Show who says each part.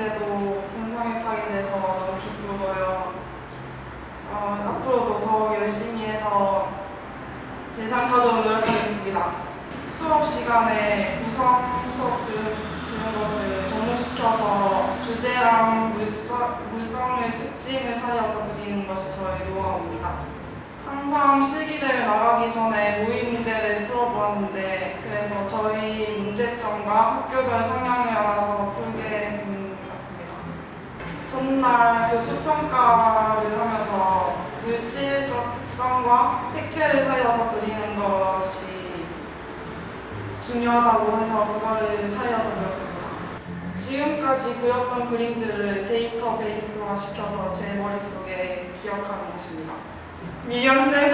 Speaker 1: 2학년인데도 본상에 타게 돼서 너무 기쁘고요. 어, 앞으로도 더 열심히 해서 대상 타도록 노력하겠습니다. 수업 시간에 구성 수업 들은, 들은 것을 접목시켜서 주제랑 물성, 물성의 특징을 살려서 그리는 것이 저의 노하우입니다. 항상 실기대회 나가기 전에 모의 문제를 풀어보았는데 그래서 저희 문제점과 학교별 성향을 알아 전날 교수 평가를 하면서 물질적 특성과 색채를 살려서 그리는 것이 중요하다고 해서 그거를 살려서 그렸습니다. 지금까지 그렸던 그림들을 데이터베이스화 시켜서 제 머릿속에 기억하는 것입니다. 미경쌤